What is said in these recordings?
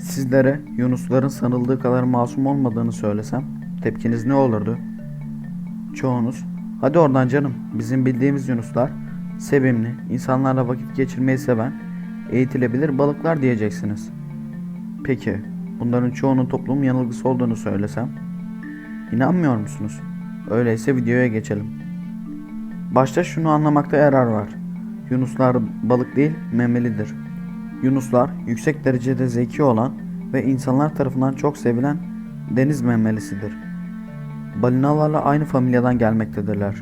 Sizlere Yunusların sanıldığı kadar masum olmadığını söylesem tepkiniz ne olurdu? Çoğunuz, hadi oradan canım bizim bildiğimiz Yunuslar sevimli, insanlarla vakit geçirmeyi seven, eğitilebilir balıklar diyeceksiniz. Peki, bunların çoğunun toplum yanılgısı olduğunu söylesem? İnanmıyor musunuz? Öyleyse videoya geçelim. Başta şunu anlamakta yarar var. Yunuslar balık değil, memelidir. Yunuslar yüksek derecede zeki olan ve insanlar tarafından çok sevilen deniz memelisidir. Balinalarla aynı familyadan gelmektedirler.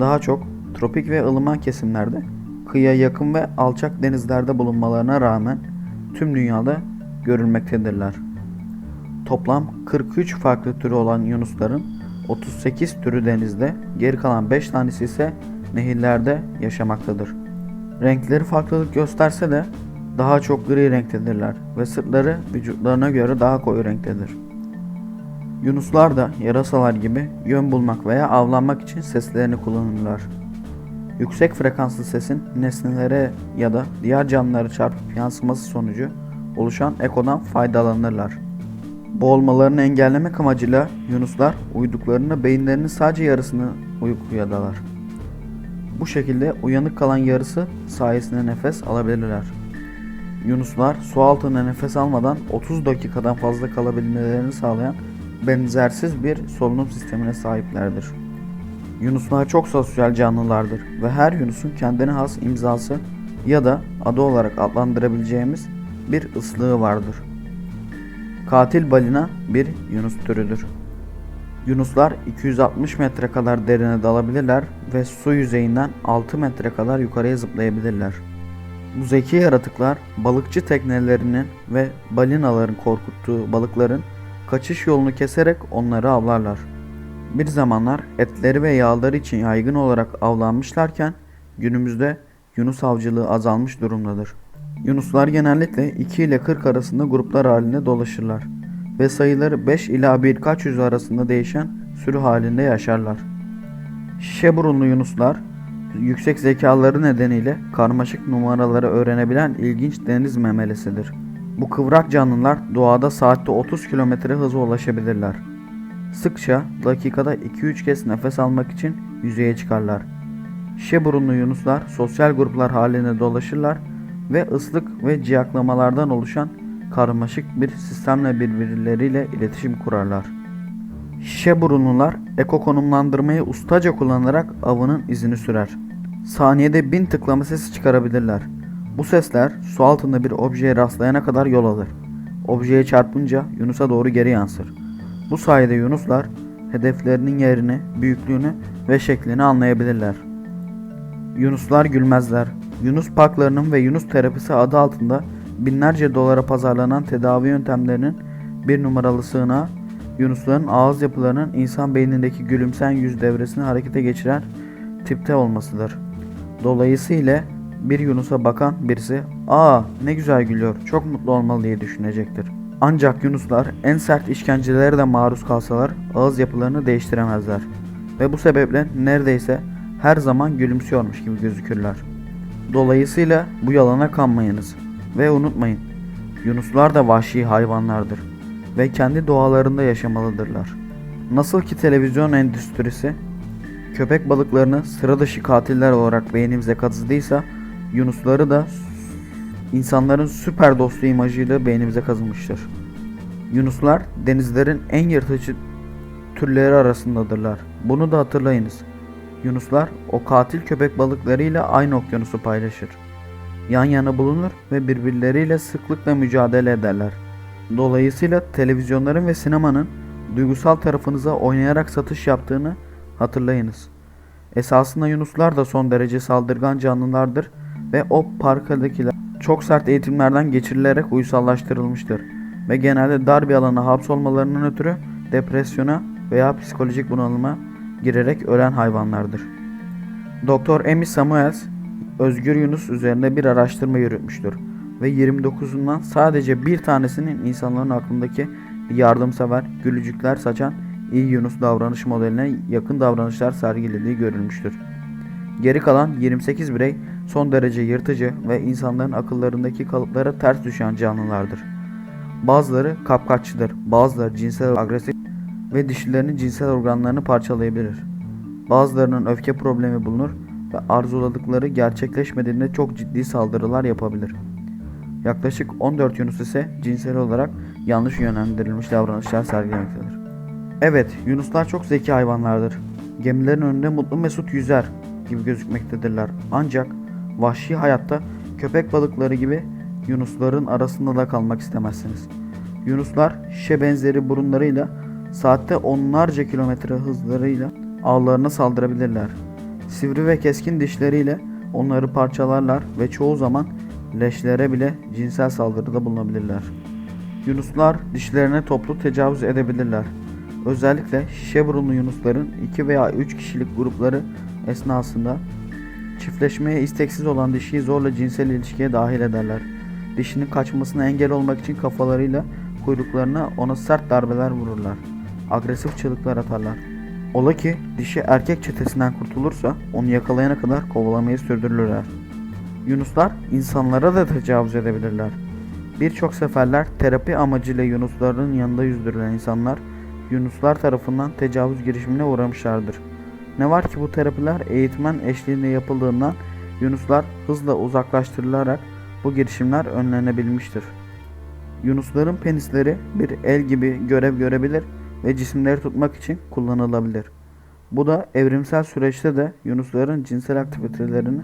Daha çok tropik ve ılıman kesimlerde, kıyıya yakın ve alçak denizlerde bulunmalarına rağmen tüm dünyada görülmektedirler. Toplam 43 farklı türü olan yunusların 38 türü denizde, geri kalan 5 tanesi ise nehirlerde yaşamaktadır. Renkleri farklılık gösterse de daha çok gri renktedirler ve sırtları vücutlarına göre daha koyu renktedir. Yunuslar da yarasalar gibi yön bulmak veya avlanmak için seslerini kullanırlar. Yüksek frekanslı sesin nesnelere ya da diğer canlılara çarpıp yansıması sonucu oluşan ekodan faydalanırlar. Boğulmalarını engellemek amacıyla yunuslar uyuduklarında beyinlerinin sadece yarısını uykuya dalar. Bu şekilde uyanık kalan yarısı sayesinde nefes alabilirler. Yunuslar su altında nefes almadan 30 dakikadan fazla kalabilmelerini sağlayan benzersiz bir solunum sistemine sahiplerdir. Yunuslar çok sosyal canlılardır ve her yunusun kendine has imzası ya da adı olarak adlandırabileceğimiz bir ıslığı vardır. Katil balina bir yunus türüdür. Yunuslar 260 metre kadar derine dalabilirler ve su yüzeyinden 6 metre kadar yukarıya zıplayabilirler. Bu zeki yaratıklar balıkçı teknelerinin ve balinaların korkuttuğu balıkların kaçış yolunu keserek onları avlarlar. Bir zamanlar etleri ve yağları için yaygın olarak avlanmışlarken günümüzde yunus avcılığı azalmış durumdadır. Yunuslar genellikle 2 ile 40 arasında gruplar halinde dolaşırlar ve sayıları 5 ila birkaç yüz arasında değişen sürü halinde yaşarlar. Şişe burunlu yunuslar yüksek zekaları nedeniyle karmaşık numaraları öğrenebilen ilginç deniz memelisidir. Bu kıvrak canlılar doğada saatte 30 km hıza ulaşabilirler. Sıkça dakikada 2-3 kez nefes almak için yüzeye çıkarlar. Şişe burunlu yunuslar sosyal gruplar halinde dolaşırlar ve ıslık ve ciyaklamalardan oluşan karmaşık bir sistemle birbirleriyle iletişim kurarlar. Şişe burunlular eko konumlandırmayı ustaca kullanarak avının izini sürer. Saniyede bin tıklama sesi çıkarabilirler. Bu sesler su altında bir objeye rastlayana kadar yol alır. Objeye çarpınca Yunus'a doğru geri yansır. Bu sayede Yunuslar hedeflerinin yerini, büyüklüğünü ve şeklini anlayabilirler. Yunuslar gülmezler. Yunus parklarının ve Yunus terapisi adı altında binlerce dolara pazarlanan tedavi yöntemlerinin bir numaralı sığınağı Yunusların ağız yapılarının insan beynindeki gülümseyen yüz devresini harekete geçiren tipte olmasıdır. Dolayısıyla bir Yunus'a bakan birisi ''Aa ne güzel gülüyor, çok mutlu olmalı'' diye düşünecektir. Ancak Yunuslar en sert işkencelere de maruz kalsalar ağız yapılarını değiştiremezler. Ve bu sebeple neredeyse her zaman gülümsüyormuş gibi gözükürler. Dolayısıyla bu yalana kanmayınız. Ve unutmayın, Yunuslar da vahşi hayvanlardır ve kendi doğalarında yaşamalıdırlar. Nasıl ki televizyon endüstrisi köpek balıklarını sıra dışı katiller olarak beynimize kazıdıysa Yunusları da insanların süper dostu imajıyla beynimize kazınmıştır. Yunuslar denizlerin en yırtıcı türleri arasındadırlar. Bunu da hatırlayınız. Yunuslar o katil köpek balıklarıyla aynı okyanusu paylaşır. Yan yana bulunur ve birbirleriyle sıklıkla mücadele ederler. Dolayısıyla televizyonların ve sinemanın duygusal tarafınıza oynayarak satış yaptığını hatırlayınız. Esasında Yunuslar da son derece saldırgan canlılardır ve o parkadakiler çok sert eğitimlerden geçirilerek uysallaştırılmıştır ve genelde dar bir alana hapsolmalarının ötürü depresyona veya psikolojik bunalıma girerek ölen hayvanlardır. Doktor Amy Samuels, Özgür Yunus üzerinde bir araştırma yürütmüştür ve 29'undan sadece bir tanesinin insanların aklındaki yardımsever, gülücükler saçan iyi Yunus davranış modeline yakın davranışlar sergilediği görülmüştür. Geri kalan 28 birey son derece yırtıcı ve insanların akıllarındaki kalıplara ters düşen canlılardır. Bazıları kapkaççıdır, bazıları cinsel agresif ve dişilerinin cinsel organlarını parçalayabilir. Bazılarının öfke problemi bulunur ve arzuladıkları gerçekleşmediğinde çok ciddi saldırılar yapabilir. Yaklaşık 14 Yunus ise cinsel olarak yanlış yönlendirilmiş davranışlar sergilemektedir. Evet, Yunuslar çok zeki hayvanlardır. Gemilerin önünde mutlu mesut yüzer gibi gözükmektedirler. Ancak vahşi hayatta köpek balıkları gibi Yunusların arasında da kalmak istemezsiniz. Yunuslar şişe benzeri burunlarıyla saatte onlarca kilometre hızlarıyla avlarına saldırabilirler. Sivri ve keskin dişleriyle onları parçalarlar ve çoğu zaman leşlere bile cinsel saldırıda bulunabilirler. Yunuslar dişlerine toplu tecavüz edebilirler. Özellikle şişe burunlu yunusların 2 veya 3 kişilik grupları esnasında çiftleşmeye isteksiz olan dişiyi zorla cinsel ilişkiye dahil ederler. Dişinin kaçmasına engel olmak için kafalarıyla kuyruklarına ona sert darbeler vururlar. Agresif çığlıklar atarlar. Ola ki dişi erkek çetesinden kurtulursa onu yakalayana kadar kovalamayı sürdürürler. Yunuslar insanlara da tecavüz edebilirler. Birçok seferler terapi amacıyla yunusların yanında yüzdürülen insanlar yunuslar tarafından tecavüz girişimine uğramışlardır. Ne var ki bu terapiler eğitmen eşliğinde yapıldığından yunuslar hızla uzaklaştırılarak bu girişimler önlenebilmiştir. Yunusların penisleri bir el gibi görev görebilir ve cisimleri tutmak için kullanılabilir. Bu da evrimsel süreçte de yunusların cinsel aktivitelerini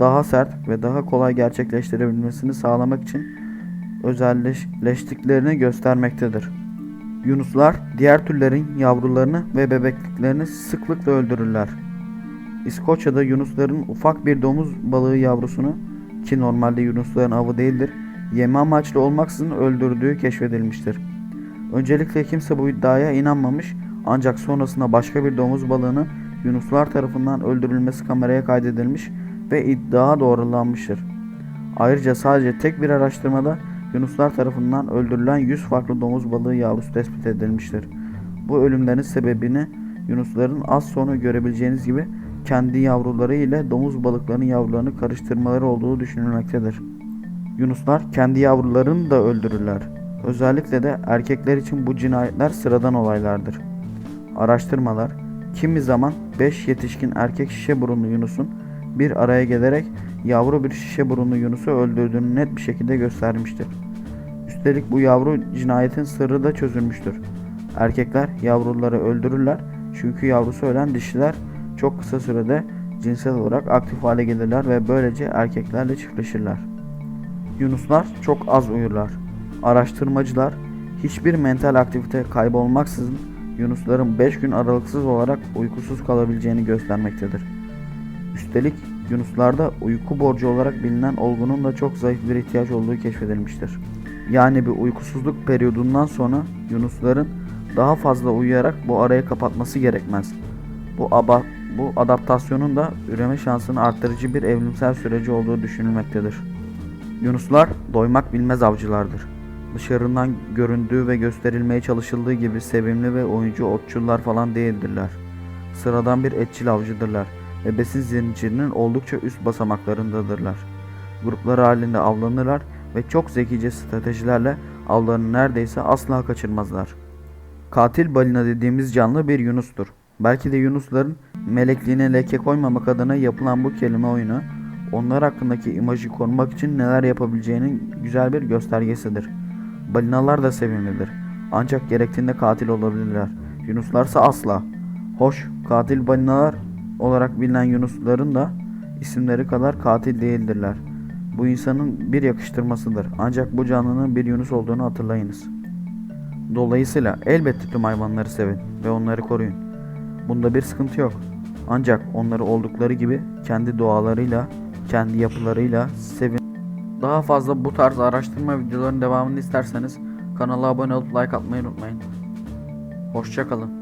daha sert ve daha kolay gerçekleştirebilmesini sağlamak için özelleştiklerini göstermektedir. Yunuslar diğer türlerin yavrularını ve bebekliklerini sıklıkla öldürürler. İskoçya'da yunusların ufak bir domuz balığı yavrusunu ki normalde yunusların avı değildir, yeme amaçlı olmaksızın öldürdüğü keşfedilmiştir. Öncelikle kimse bu iddiaya inanmamış ancak sonrasında başka bir domuz balığının yunuslar tarafından öldürülmesi kameraya kaydedilmiş ve iddia doğrulanmıştır. Ayrıca sadece tek bir araştırmada Yunuslar tarafından öldürülen 100 farklı domuz balığı yavrusu tespit edilmiştir. Bu ölümlerin sebebini Yunusların az sonra görebileceğiniz gibi kendi yavruları ile domuz balıklarının yavrularını karıştırmaları olduğu düşünülmektedir. Yunuslar kendi yavrularını da öldürürler. Özellikle de erkekler için bu cinayetler sıradan olaylardır. Araştırmalar kimi zaman 5 yetişkin erkek şişe burunlu Yunus'un bir araya gelerek yavru bir şişe burunlu Yunus'u öldürdüğünü net bir şekilde göstermiştir. Üstelik bu yavru cinayetin sırrı da çözülmüştür. Erkekler yavruları öldürürler çünkü yavrusu ölen dişiler çok kısa sürede cinsel olarak aktif hale gelirler ve böylece erkeklerle çiftleşirler. Yunuslar çok az uyurlar. Araştırmacılar hiçbir mental aktivite kaybolmaksızın Yunusların 5 gün aralıksız olarak uykusuz kalabileceğini göstermektedir. Üstelik Yunuslarda uyku borcu olarak bilinen olgunun da çok zayıf bir ihtiyaç olduğu keşfedilmiştir. Yani bir uykusuzluk periyodundan sonra Yunusların daha fazla uyuyarak bu arayı kapatması gerekmez. Bu, aba, bu adaptasyonun da üreme şansını arttırıcı bir evrimsel süreci olduğu düşünülmektedir. Yunuslar doymak bilmez avcılardır. Dışarından göründüğü ve gösterilmeye çalışıldığı gibi sevimli ve oyuncu otçullar falan değildirler. Sıradan bir etçil avcıdırlar ve besin zincirinin oldukça üst basamaklarındadırlar. Gruplar halinde avlanırlar ve çok zekice stratejilerle avlarını neredeyse asla kaçırmazlar. Katil balina dediğimiz canlı bir yunustur. Belki de yunusların melekliğine leke koymamak adına yapılan bu kelime oyunu onlar hakkındaki imajı korumak için neler yapabileceğinin güzel bir göstergesidir. Balinalar da sevimlidir. Ancak gerektiğinde katil olabilirler. Yunuslarsa asla. Hoş, katil balinalar olarak bilinen Yunusların da isimleri kadar katil değildirler. Bu insanın bir yakıştırmasıdır. Ancak bu canlının bir Yunus olduğunu hatırlayınız. Dolayısıyla elbette tüm hayvanları sevin ve onları koruyun. Bunda bir sıkıntı yok. Ancak onları oldukları gibi kendi doğalarıyla, kendi yapılarıyla sevin. Daha fazla bu tarz araştırma videolarının devamını isterseniz kanala abone olup like atmayı unutmayın. Hoşçakalın.